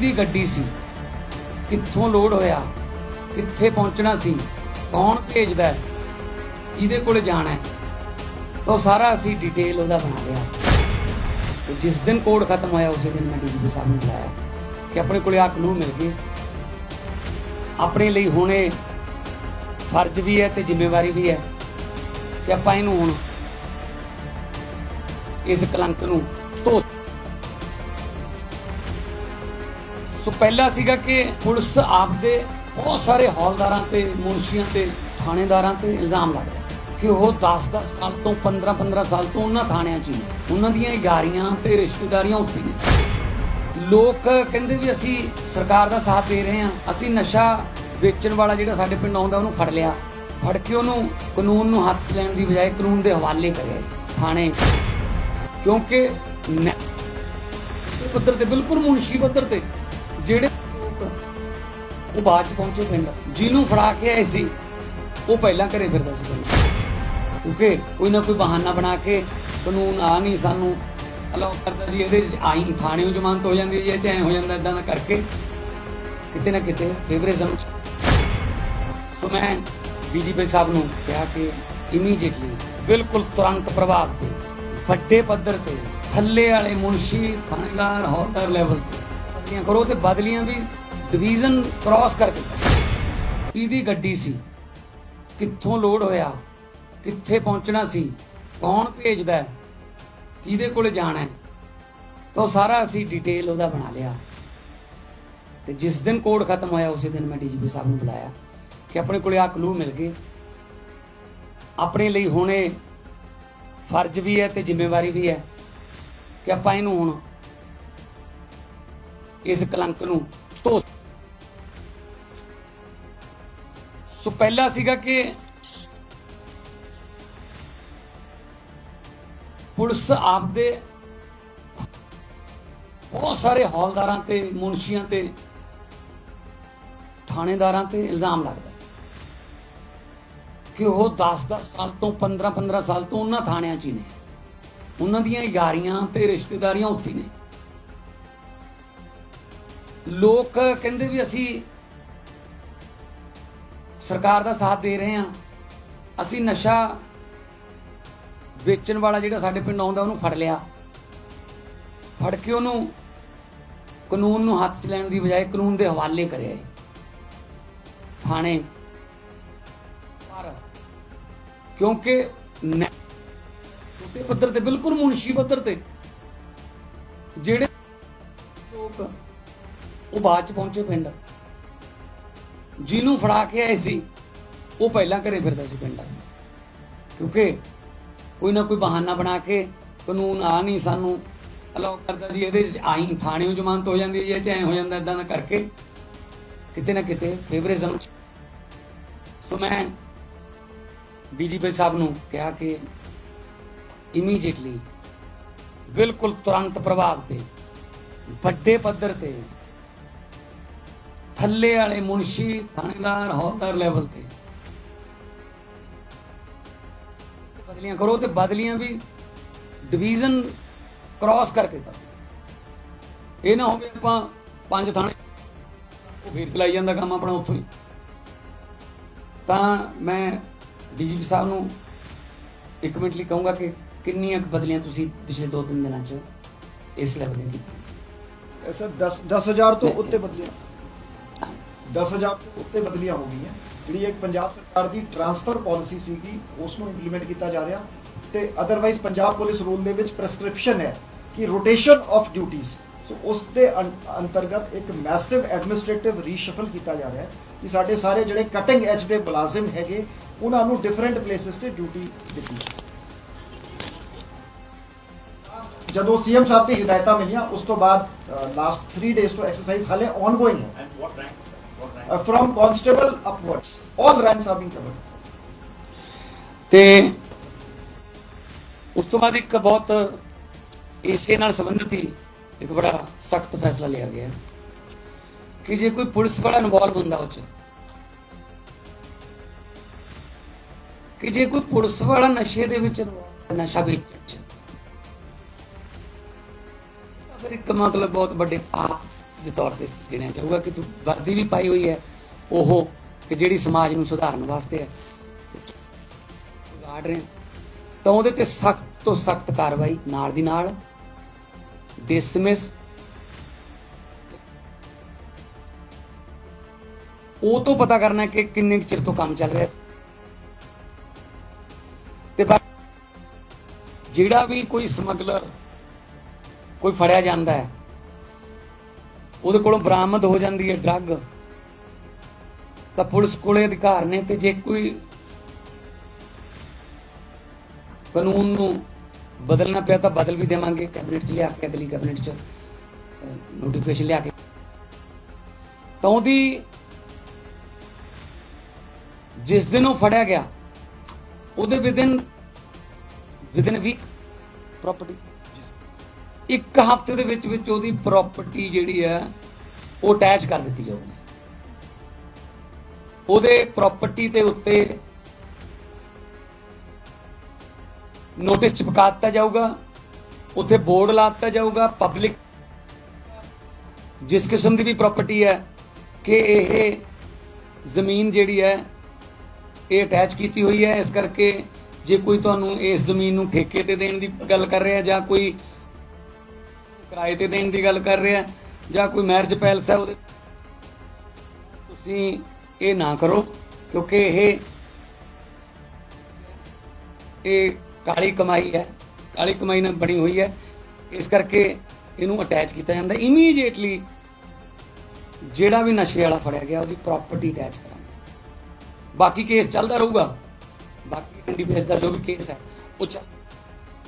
ਕਿਹਦੀ ਗੱਡੀ ਸੀ। ਕਿੱਥੋਂ ਲੋਡ ਹੋਇਆ, ਕਿੱਥੇ ਪਹੁੰਚਣਾ ਸੀ, ਕੌਣ ਭੇਜਦਾ ਕਿਹਦੇ ਕੋਲ ਜਾਣਾ ਹੈ, ਤਾਂ ਉਹ ਸਾਰਾ ਅਸੀਂ ਡਿਟੇਲ ਉਹਦਾ ਬਣਾ ਲਿਆ। ਜਿਸ ਦਿਨ ਕੋਡ ਖਤਮ ਹੋਇਆ, ਉਸੇ ਦਿਨ ਮੈਂ ਡੀਜੀਪੀ ਸਾਹਿਬ ਨੂੰ ਬੁਲਾਇਆ ਕਿ ਆਪਣੇ ਕੋਲੇ ਆ ਕਲੂ ਮਿਲ ਗਏ। ਆਪਣੇ ਲਈ ਹੁਣੇ ਫਰਜ਼ ਵੀ ਹੈ ਤੇ ਜ਼ਿੰਮੇਵਾਰੀ ਵੀ ਹੈ ਕਿ ਆਪਾਂ ਇਹਨੂੰ ਹੁਣ ਇਸ ਕਲੰਕ ਨੂੰ ਧੋ ਸੋ ਪਹਿਲਾ ਸੀਗਾ ਕਿ ਪੁਲਿਸ ਆਪਦੇ ਬਹੁਤ ਸਾਰੇ ਹੌਲਦਾਰਾਂ ਤੇ, ਮੁਨਸ਼ੀਆਂ ਤੇ, ਥਾਣੇਦਾਰਾਂ ਤੇ ਇਲਜ਼ਾਮ ਲੱਗਦਾ ਕਿ ਉਹ 10-10 ਸਾਲ ਤੋਂ 15-15 ਸਾਲ ਤੋਂ ਉਹਨਾਂ ਥਾਣਿਆਂ 'ਚ ਹੀ ਉਹਨਾਂ ਦੀਆਂ ਯਾਰੀਆਂ ਤੇ ਰਿਸ਼ਤੇਦਾਰੀਆਂ ਉੱਥੇ ਨੇ। ਲੋਕ ਕਹਿੰਦੇ ਵੀ ਅਸੀਂ ਸਰਕਾਰ ਦਾ ਸਾਥ ਦੇ ਰਹੇ ਹਾਂ, ਅਸੀਂ ਨਸ਼ਾ ਵੇਚਣ ਵਾਲਾ ਜਿਹੜਾ ਸਾਡੇ ਪਿੰਡ ਆਉਂਦਾ, ਉਹਨੂੰ ਫੜ ਲਿਆ। ਫੜ ਕੇ ਉਹਨੂੰ ਕਾਨੂੰਨ ਨੂੰ ਹੱਥ ਲੈਣ ਦੀ ਬਜਾਏ ਕਾਨੂੰਨ ਦੇ ਹਵਾਲੇ ਕਰਿਆ ਥਾਣੇ। ਕਿਉਂਕਿ ਪੱਧਰ ਤੇ ਬਿਲਕੁਲ ਮੁਨਸ਼ੀ ਪੱਧਰ ਤੇ ਜਿਹੜੇ ਲੋਕ ਉਹ ਬਾਅਦ ਚ ਪਹੁੰਚੇ ਪਿੰਡ, ਜਿਹਨੂੰ ਫੜਾ ਕੇ ਆਏ ਸੀ, ਉਹ ਪਹਿਲਾਂ ਘਰੇ ਫਿਰਦਾ ਸੀ ਕਿਉਂਕਿ ਕੋਈ ਨਾ ਕੋਈ ਬਹਾਨਾ ਬਣਾ ਕੇ ਕਾਨੂੰਨ ਆ ਨਹੀਂ ਸਾਨੂੰ, ਅਲਾਉ ਕਰਦਾ ਜੀ, ਇਹਦੇ ਚ ਆਈ, ਥਾਣੇ ਜ਼ਮਾਨਤ ਹੋ ਜਾਂਦੀ ਹੈ ਜਾਂ ਚਾਹੇ ਹੋ ਜਾਂਦਾ ਇਦਾਂ ਦਾ ਕਰਕੇ, ਕਿਤੇ ਨਾ ਕਿਤੇ ਫੇਵਰਿਜ਼ਮ ਸੋ ਮੈਂ ਬੀਜੀਪੀ ਸਾਹਿਬ ਨੂੰ ਕਿਹਾ ਕਿ ਇਮੀਡੀਏਟਲੀ ਬਿਲਕੁਲ ਤੁਰੰਤ ਪ੍ਰਭਾਵ ਤੇ, ਵੱਡੇ ਪੱਧਰ ਤੇ, ਥੱਲੇ ਵਾਲੇ ਮੁਨਸ਼ੀ, ਥਾਣੇਦਾਰ, ਹੌਲਦਾਰ ਲੈਵਲ ਤੇ ਬਦਲੀਆਂ ਕਰੋ ਤੇ ਬਦਲੀਆਂ ਵੀ ਡਿਵੀਜ਼ਨ ਕ੍ਰਾਸ ਕਰਕੇ ਕਰੋ। ਕਿਹਦੀ ਗੱਡੀ ਸੀ? ਕਿੱਥੋਂ ਲੋਡ ਹੋਇਆ? ਕਿੱਥੇ ਪਹੁੰਚਣਾ ਸੀ? ਕੌਣ ਭੇਜਦਾ ਕਿਹਦੇ ਕੋਲ ਜਾਣਾ ਤਾਂ ਉਹ ਸਾਰਾ ਅਸੀਂ ਡਿਟੇਲ ਉਹਦਾ ਬਣਾ ਲਿਆ। ਤੇ ਜਿਸ ਦਿਨ ਕੋਡ ਖਤਮ ਹੋਇਆ, ਉਸੇ ਦਿਨ ਮੈਂ ਡੀਜੀਪੀ ਸਾਹਿਬ ਨੂੰ ਬੁਲਾਇਆ ਕਿ ਆਪਣੇ ਕੋਲੇ ਆ ਕਲੂ ਮਿਲ ਗਏ। ਆਪਣੇ ਲਈ ਹੁਣੇ ਫਰਜ਼ ਵੀ ਹੈ ਤੇ ਜ਼ਿੰਮੇਵਾਰੀ ਵੀ ਹੈ ਕਿ ਆਪਾਂ ਇਹਨੂੰ ਹੁਣ ਇਸ ਕਲੰਕ ਨੂੰ ਧੋ ਸੋ ਪਹਿਲਾ ਸੀਗਾ ਕਿ ਪੁਲਿਸ ਆਪਦੇ ਬਹੁਤ ਸਾਰੇ ਹੌਲਦਾਰਾਂ ਤੇ, ਮੁਨਸ਼ੀਆਂ ਤੇ, ਥਾਣੇਦਾਰਾਂ ਤੇ ਇਲਜ਼ਾਮ ਲੱਗਦਾ। ਕਿ ਉਹ 10-10 ਸਾਲ ਤੋਂ 15-15 ਸਾਲ ਤੋਂ ਉਹਨਾਂ ਥਾਣਿਆਂ 'ਚ ਹੀ ਨੇ। ਉਹਨਾਂ ਦੀਆਂ ਯਾਰੀਆਂ ਤੇ ਰਿਸ਼ਤੇਦਾਰੀਆਂ ਉੱਥੇ ਨੇ। ਲੋਕ ਕਹਿੰਦੇ ਵੀ ਅਸੀਂ ਸਰਕਾਰ ਦਾ ਸਾਥ ਦੇ ਰਹੇ ਹਾਂ। ਅਸੀਂ ਨਸ਼ਾ ਵੇਚਣ ਵਾਲਾ ਜਿਹੜਾ ਸਾਡੇ ਪਿੰਡ ਆਉਂਦਾ, ਉਹਨੂੰ ਫੜ ਲਿਆ। ਫੜ ਕੇ ਉਹਨੂੰ ਕਾਨੂੰਨ ਨੂੰ ਹੱਥ 'ਚ ਲੈਣ ਦੀ ਬਜਾਏ ਕਾਨੂੰਨ ਦੇ ਹਵਾਲੇ ਕਰਿਆ ਥਾਣੇ। ਪਰ ਕਿਉਂਕਿ ਛੋਟੇ ਪੱਧਰ ਤੇ, ਬਿਲਕੁਲ ਮੁਨਸ਼ੀ ਪੱਧਰ ਤੇ, ਜਿਹੜੇ ਲੋਕ ਉਹ ਬਾਅਦ ਚ ਪਹੁੰਚੇ ਪਿੰਡ। ਜਿਹਨੂੰ ਫੜਾ ਕੇ ਆਏ ਸੀ, ਉਹ ਪਹਿਲਾਂ ਘਰੇ ਫਿਰਦਾ ਸੀ ਪਿੰਡ। ਕਿਉਂਕਿ ਕੋਈ ਨਾ ਕੋਈ ਬਹਾਨਾ ਬਣਾ ਕੇ ਕਾਨੂੰਨ ਆ ਨਹੀਂ ਸਾਨੂੰ ਅਲਾਉ ਕਰਦਾ ਜੀ, ਇਹਦੇ ਚ ਆਈ ਥਾਣੇ ਜ਼ਮਾਨਤ ਹੋ ਜਾਂਦੀ ਹੈ ਚਾਹੇ ਹੋ ਜਾਂਦਾ ਇਦਾਂ ਦਾ ਕਰਕੇ ਕਿਤੇ ਨਾ ਕਿਤੇ ਫੇਵਰਿਜ਼ਮ ਸੋ ਮੈਂ ਬੀਜੀਪੀ ਸਾਹਿਬ ਨੂੰ ਕਿਹਾ ਕਿ ਇਮੀਡੀਏਟਲੀ ਬਿਲਕੁਲ ਤੁਰੰਤ ਪ੍ਰਭਾਵ ਤੇ ਵੱਡੇ ਪੱਧਰ ਤੇ ਥੱਲੇ ਵਾਲੇ ਮੁਨਸ਼ੀ ਥਾਣੇਦਾਰ ਹੌਲਦਾਰ ਲੈਵਲ ਤੇ। ਬਦਲੀਆਂ ਕਰੋ ਤੇ ਬਦਲੀਆਂ ਵੀ ਡਿਵੀਜ਼ਨ ਕ੍ਰਾਸ ਕਰਕੇ ਕਰੋ ਇਹ ਨਾ ਹੋਵੇ ਆਪਾਂ ਪੰਜ ਥਾਣੇ ਉਹ ਫੇਰ ਚਲਾਈ ਜਾਂਦਾ ਕੰਮ ਆਪਣਾ ਉੱਥੋਂ ਹੀ। ਤਾਂ ਮੈਂ ਡੀਜੀਪੀ ਸਾਹਿਬ ਨੂੰ ਇੱਕ ਮਿੰਟ ਲਈ ਕਹੂੰਗਾ ਕਿ ਕਿੰਨੀਆਂ ਬਦਲੀਆਂ ਤੁਸੀਂ ਪਿਛਲੇ 2-3 ਦਿਨਾਂ 'ਚ ਇਸ ਲੈਵਲ ਦੀਆਂ ਕੀਤੀਆਂ? ਸਰ 10 10000 ਤੋਂ ਉੱਤੇ ਬਦਲੀਆਂ। 10000 ਤੋਂ ਉੱਤੇ ਬਦਲੀਆਂ ਹੋ ਗਈਆਂ। ਜਿਹੜੀ ਇੱਕ ਪੰਜਾਬ ਸਰਕਾਰ ਦੀ ਟਰਾਂਸਫਰ ਪਾਲਿਸੀ ਸੀਗੀ ਉਸ ਨੂੰ ਇੰਪਲੀਮੈਂਟ ਕੀਤਾ ਜਾ ਰਿਹਾ। ਤੇ ਅਦਰਵਾਈਜ਼ ਪੰਜਾਬ ਪੁਲਿਸ ਰੂਲ ਦੇ ਵਿੱਚ ਪ੍ਰੈਸਕ੍ਰਿਪਸ਼ਨ ਹੈ ਕਿ ਰੋਟੇਸ਼ਨ ਆਫ ਡਿਊਟੀਆਂ ਸੋ ਉਸ ਦੇ ਅੰਤਰਗਤ ਇੱਕ ਮੈਸਿਵ ਐਡਮਿਨਿਸਟ੍ਰੇਟਿਵ ਰੀਸ਼ਫਲ ਕੀਤਾ ਜਾ ਰਿਹਾ ਹੈ ਕਿ ਸਾਡੇ ਸਾਰੇ ਜਿਹੜੇ ਕਟਿੰਗ ਐਜ ਦੇ ਮੁਲਾਜ਼ਮ ਹੈਗੇ, ਉਹਨਾਂ ਨੂੰ ਡਿਫਰੈਂਟ ਪਲੇਸਸ ਤੇ ਡਿਊਟੀ ਦਿੱਤੀ ਜਦੋਂ ਸੀਐਮ ਸਾਹਿਬ ਦੀ ਹਦਾਇਤਾਂ ਮਿਲੀਆਂ, ਉਸ ਤੋਂ ਬਾਅਦ ਲਾਸਟ 3 ਡੇਜ਼ ਤੋਂ ਐਕਸਰਸਾਈਜ਼ ਹਾਲੇ ਆਨਗੋਇੰਗ ਹੈ। And what ranks? Uh, from constable upwards. All ranks are being covered. ਤੇ ਉਸ ਤੋਂ ਬਾਅਦ ਇੱਕ ਬਹੁਤ ਇਸੇ ਨਾਲ ਸੰਬੰਧਿਤ ਹੀ ਇੱਕ ਬੜਾ ਸਖਤ ਫੈਸਲਾ ਲਿਆ ਗਿਆ ਕਿ ਜੇ ਕੋਈ ਪੁਲਿਸ ਵਾਲਾ ਇਨਵੋਲਵ ਹੁੰਦਾ ਉਹ ਚ ਕਿ ਜੇ ਕੋਈ ਪੁਲਿਸ ਵਾਲਾ ਨਸ਼ੇ ਦੇ ਵਿੱਚ ਨਸ਼ਾ ਵੇਚਣ ਚ ਫਿਰ ਇੱਕ ਮਤਲਬ ਬਹੁਤ ਵੱਡੇ ਪਾਪ ਦੇ ਤੌਰ ਤੇ ਗਿਣਿਆ ਜਾਊਗਾ ਕਿ ਤੂੰ ਵਰਦੀ ਵੀ ਪਾਈ ਹੋਈ ਹੈ, ਉਹ ਕਿ ਜਿਹੜੀ ਸਮਾਜ ਨੂੰ ਸੁਧਾਰਨ ਵਾਸਤੇ ਹੈ। ਗਾੜ ਰਹੇ ਤਾਂ ਉਹਦੇ ਤੇ ਸਖਤ ਤੋਂ ਸਖਤ ਕਾਰਵਾਈ ਨਾਲ ਦੀ ਨਾਲ ਡਿਸਮਿਸ ਉਹ ਤੋਂ ਪਤਾ ਕਰਨਾ ਕਿ ਕਿੰਨੇ ਕੁ ਚਿਰ ਤੋਂ ਕੰਮ ਚੱਲ ਰਿਹਾ ਤੇ ਬਾ- ਜਿਹੜਾ ਵੀ ਕੋਈ ਸਮਗਲਰ ਕੋਈ ਫੜਿਆ ਜਾਂਦਾ ਹੈ ਉਹਦੇ ਕੋਲੋਂ ਬਰਾਮਦ ਹੋ ਜਾਂਦੀ ਹੈ ਡਰੱਗ। ਤਾਂ ਪੁਲਿਸ ਕੋਲੇ ਅਧਿਕਾਰ ਨੇ ਤੇ ਜੇ ਕੋਈ ਕਾਨੂੰਨ ਨੂੰ ਬਦਲਣਾ ਪਿਆ ਤਾਂ ਬਦਲ ਵੀ ਦੇਵਾਂਗੇ। ਕੈਬਨਿਟ 'ਚ ਲਿਆ ਕੇ, ਅਗਲੀ ਕੈਬਨਿਟ 'ਚ ਨੋਟੀਫਿਕੇਸ਼ਨ ਲਿਆ ਕੇ। ਤਾਂ ਉਹਦੀ ਜਿਸ ਦਿਨ ਉਹ ਫੜਿਆ ਗਿਆ, ਉਹਦੇ ਵਿਦਿਨ ਵਿਦਿਨ ਵੀਕ ਪ੍ਰਾਪਰਟੀ ਇੱਕ ਹਫ਼ਤੇ ਦੇ ਵਿੱਚ ਵਿੱਚ ਉਹਦੀ ਪ੍ਰਾਪਰਟੀ ਜਿਹੜੀ ਹੈ, ਉਹ ਅਟੈਚ ਕਰ ਦਿੱਤੀ ਜਾਊਗੀ। ਉਹਦੇ ਪ੍ਰਾਪਰਟੀ ਦੇ ਉੱਤੇ ਨੋਟਿਸ ਚਿਪਕਾ ਦਿੱਤਾ ਜਾਊਗਾ, ਉੱਥੇ ਬੋਰਡ ਲਾ ਦਿੱਤਾ ਜਾਊਗਾ ਪਬਲਿਕ ਜਿਸ ਕਿਸਮ ਦੀ ਵੀ ਪ੍ਰਾਪਰਟੀ ਹੈ ਕਿ ਇਹ ਜ਼ਮੀਨ ਜਿਹੜੀ ਹੈ, ਇਹ ਅਟੈਚ ਕੀਤੀ ਹੋਈ ਹੈ। ਇਸ ਕਰਕੇ ਜੇ ਕੋਈ ਤੁਹਾਨੂੰ ਇਸ ਜ਼ਮੀਨ ਨੂੰ ਠੇਕੇ ਤੇ ਦੇਣ ਦੀ ਗੱਲ ਕਰ ਰਿਹਾ ਜਾਂ ਕੋਈ ਕਿਰਾਏ ਤੇ ਦੇਣ ਦੀ ਗੱਲ ਕਰ ਰਿਹਾ ਜਾਂ ਕੋਈ ਮੈਰਿਜ ਪੈਲਸ ਹੈ ਉਹਦੇ ਤੁਸੀਂ ਇਹ ਨਾ ਕਰੋ, ਕਿਉਂਕਿ ਇਹ ਇਹ ਕਾਲੀ ਕਮਾਈ ਹੈ, ਕਾਲੀ ਕਮਾਈ ਨਾਲ ਬਣੀ ਹੋਈ ਹੈ। ਇਸ ਕਰਕੇ ਇਹਨੂੰ ਅਟੈਚ ਕੀਤਾ ਜਾਂਦਾ। ਇਮੀਡੀਏਟਲੀ ਜਿਹੜਾ ਵੀ ਨਸ਼ੇ ਵਾਲਾ ਫੜਿਆ ਗਿਆ, ਉਹਦੀ ਪ੍ਰਾਪਰਟੀ ਅਟੈਚ ਕਰਾਂਗੇ। ਬਾਕੀ ਕੇਸ ਚੱਲਦਾ ਰਹੂਗਾ। ਬਾਕੀ ਐਨਡੀਪੀਐਸ ਦਾ ਜੋ ਵੀ ਕੇਸ ਹੈ, ਉਹ ਚੱਲ